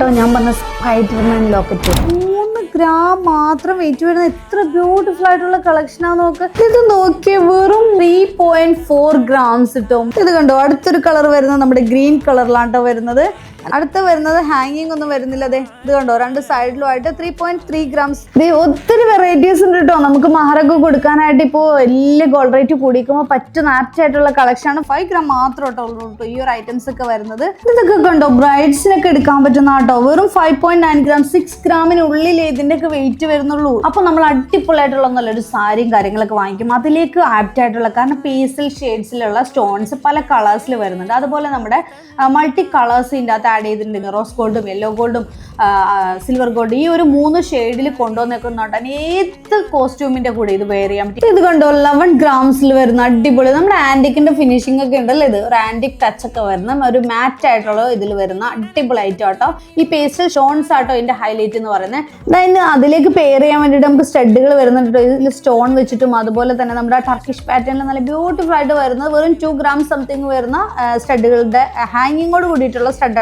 ഇതാട്ടോ ഞാൻ പറഞ്ഞ സ്പൈഡർമാൻ ലോക്കറ്റ് ഗ്രാം മാത്രം വെയിറ്റ് വരുന്ന എത്ര ബ്യൂട്ടിഫുൾ ആയിട്ടുള്ള കളക്ഷൻ ആ നോക്ക്. ഇത് നോക്കിയ വെറും ത്രീ പോയിന്റ് ഫോർ ഗ്രാംസ് കിട്ടും ഇത് കണ്ടോ? അടുത്തൊരു കളർ വരുന്നത് നമ്മുടെ ഗ്രീൻ കളറിലാണ് വരുന്നത്. അടുത്ത വരുന്നത് ഹാങ്ങിങ് ഒന്നും വരുന്നില്ല അതെ ഇത് കണ്ടോ? രണ്ട് സൈഡിലും ആയിട്ട് ത്രീ പോയിന്റ് ത്രീ ഗ്രാംസ് ഒത്തിരി വെറൈറ്റീസ് ഉണ്ട് കേട്ടോ നമുക്ക് മഹറൊക്കെ കൊടുക്കാനായിട്ട് ഇപ്പോൾ വലിയ ഗോൾഡ് റേറ്റ് കൂടിക്കുമ്പോൾ പറ്റുന്ന ആപ്റ്റ് ആയിട്ടുള്ള കളക്ഷൻ ആണ്. ഫൈവ് ഗ്രാം മാത്രം കേട്ടോ കേട്ടോ ഈ ഒരു ഐറ്റംസ് ഒക്കെ വരുന്നത്. ഇതൊക്കെ കണ്ടോ? ബ്രൈഡ്സിനൊക്കെ എടുക്കാൻ പറ്റുന്ന കേട്ടോ വെറും five point nine gram six ഗ്രാമിനുള്ളിൽ ഇതിന്റെ ഒക്കെ വെയിറ്റ് വരുന്നുള്ളൂ. അപ്പൊ നമ്മൾ അടിപൊളിയായിട്ടുള്ള നല്ലൊരു സാരിയും കാര്യങ്ങളൊക്കെ വാങ്ങിക്കും. അതിലേക്ക് ആപ്റ്റ് ആയിട്ടുള്ള കാരണം പേസൽ ഷെയ്ഡ്സിലുള്ള സ്റ്റോൺസ് പല കളേഴ്സിൽ വരുന്നുണ്ട്. അതുപോലെ നമ്മുടെ മൾട്ടി കളേഴ്സ് ഇതിന്റെ അകത്ത് ആഡ് ചെയ്തിട്ടുണ്ട്. റോസ് ഗോൾഡും യെല്ലോ ഗോൾഡും സിൽവർ ഗോൾഡ് ഈ ഒരു മൂന്ന് ഷെയ്ഡിൽ കൊണ്ടുവന്നേക്കുന്നോട്ടെ ഏത് കോസ്റ്റ്യൂമിന്റെ കൂടെ ഇത് വെയർ ചെയ്യാൻ പറ്റും? ഇത് കണ്ടോ ലെവൻ ഗ്രാംസിൽ വരുന്ന അടിപൊളി. നമ്മുടെ ആന്റിക്കിന്റെ ഫിനിഷിംഗ് ഒക്കെ ഉണ്ടല്ലോ ഇത്? ഒരു ആന്റിക് ടച്ച് ഒക്കെ വരുന്ന ഒരു മാറ്റ് ആയിട്ടുള്ള ഇതിൽ വരുന്ന അടിപൊളി ഐറ്റം ആട്ടോ. ഈ പേസ്റ്റൽ ഷോൺസ് ആട്ടോ ഇതിന്റെ ഹൈലൈറ്റ് എന്ന് പറയുന്നത്. അതായത് അതിലേക്ക് പെയർ ചെയ്യാൻ വേണ്ടിയിട്ട് നമുക്ക് സ്റ്റഡുകൾ വരുന്നുണ്ട് ഇതിൽ സ്റ്റോൺ വെച്ചിട്ടും അതുപോലെ തന്നെ നമ്മുടെ ടർക്കിഷ് പാറ്റേണിൽ നല്ല ബ്യൂട്ടിഫുൾ ആയിട്ട് വരുന്നത് വെറും ടു ഗ്രാം സംതിങ് വരുന്ന സ്റ്റഡുകളുടെ ഹാങ്ങിങ്ങോട് കൂടിയിട്ടുള്ള സ്റ്റഡ്